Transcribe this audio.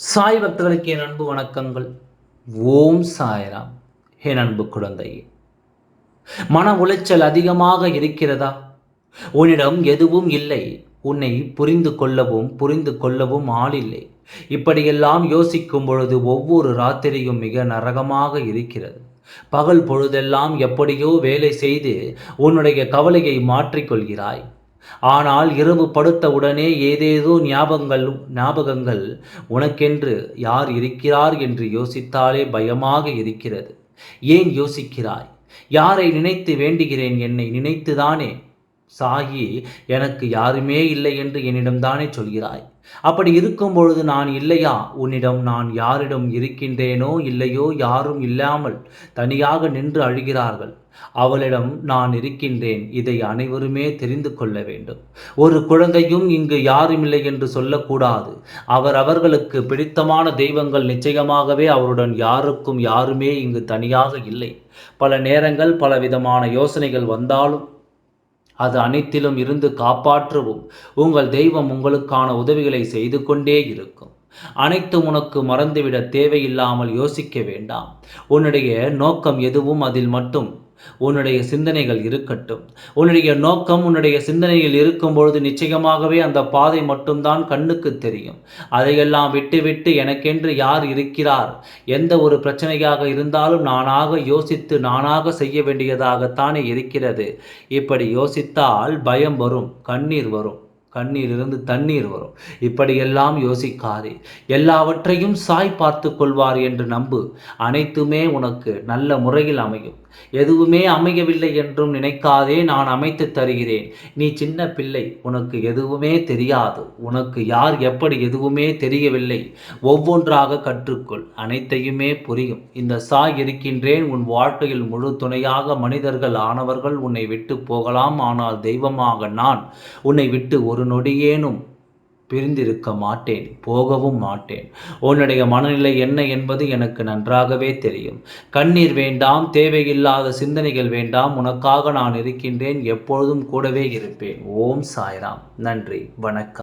சாய் பக்தர்களுக்கு என் அன்பு வணக்கங்கள். ஓம் சாய்ராம். என் அன்பு குழந்தையே மன உளைச்சல் அதிகமாக இருக்கிறதா? உன்னிடம் எதுவும் இல்லை. உன்னை புரிந்து கொள்ளவும் புரிந்து கொள்ளவும் ஆள் இல்லை. இப்படியெல்லாம் யோசிக்கும் பொழுது ஒவ்வொரு ராத்திரியும் மிக நரகமாக இருக்கிறது. பகல் பொழுதெல்லாம் எப்படியோ வேலை செய்து உன்னுடைய கவலையை மாற்றிக்கொள்கிறாய். ஆனால் இரவு படுத்தவுடனே ஏதேதோ ஞாபகங்கள் ஞாபகங்கள் உனக்கென்று யார் இருக்கிறார் என்று யோசித்தாலே பயமாக இருக்கிறது. ஏன் யோசிக்கிறாய்? யாரை நினைத்து வேண்டுகிறேன் என்னை நினைத்துதானே? சாகி எனக்கு யாருமே இல்லை என்று என்னிடம்தானே சொல்கிறாய்? அப்படி இருக்கும் பொழுது நான் இல்லையா? உன்னிடம் நான் யாரிடம் இருக்கின்றேனோ இல்லையோ யாரும் இல்லாமல் தனியாக நின்று அழுகிறார்கள். அவளிடம் நான் இருக்கின்றேன். இதை அனைவருமே தெரிந்து கொள்ள வேண்டும். ஒரு குழந்தையும் இங்கு யாரும் இல்லை என்று சொல்லக்கூடாது. அவர் அவர்களுக்கு பிடித்தமான தெய்வங்கள் நிச்சயமாகவே அவருடன் யாருக்கும் யாருமே இங்கு தனியாக இல்லை. பல நேரங்கள் பலவிதமான யோசனைகள் வந்தாலும் அது அனைத்திலும் இருந்து காப்பாற்றவும். உங்கள் தெய்வம் உங்களுக்கான உதவிகளை செய்து கொண்டே இருக்கும். அனைத்தும் உனக்கு மறந்துவிட தேவையில்லாமல் யோசிக்க வேண்டாம். உன்னுடைய நோக்கம் எதுவும் அதில் மட்டும். உன்னுடைய சிந்தனைகள் இருக்கட்டும். உன்னுடைய நோக்கம் உன்னுடைய சிந்தனையில் இருக்கும் பொழுது நிச்சயமாகவே அந்த பாதை மட்டும்தான் கண்ணுக்கு தெரியும். அதையெல்லாம் விட்டுவிட்டு எனக்கென்று யார் இருக்கிறார்? எந்த ஒரு பிரச்சனையாக இருந்தாலும் நானாக யோசித்து நானாக செய்ய வேண்டியதாகத்தானே இருக்கிறது. இப்படி யோசித்தால் பயம் வரும் கண்ணீர் வரும். கண்ணீரிலிருந்து தண்ணீர் வரும். இப்படியெல்லாம் யோசிக்காதே. எல்லாவற்றையும் சாய் பார்த்து கொள்வார் என்று நம்பு. அனைத்துமே உனக்கு நல்ல முறையில் அமையும். எதுவுமே அமையவில்லை என்றும் நினைக்காதே நான் அமைத்து தருகிறேன். நீ சின்ன பிள்ளை உனக்கு எதுவுமே தெரியாது. உனக்கு யார் எப்படி எதுவுமே தெரியவில்லை. ஒவ்வொன்றாக கற்றுக்கொள். அனைத்தையுமே புரியும். இந்த சாய் இருக்கின்றேன். உன் வாழ்க்கையில் முழு துணையாக மனிதர்கள் ஆனவர்கள் உன்னை விட்டு போகலாம். ஆனால் தெய்வமாக நான் உன்னை விட்டு ஒரு ஒரு நொடியேனும் பிரிந்திருக்க மாட்டேன் போகவும் மாட்டேன். உன்னுடைய மனநிலை என்ன என்பது எனக்கு நன்றாகவே தெரியும். கண்ணீர் வேண்டாம் தேவையில்லாத சிந்தனைகள் வேண்டாம் உனக்காக நான் இருக்கின்றேன் எப்பொழுதும் கூடவே இருப்பேன். ஓம் சாய்ராம். நன்றி வணக்கம்.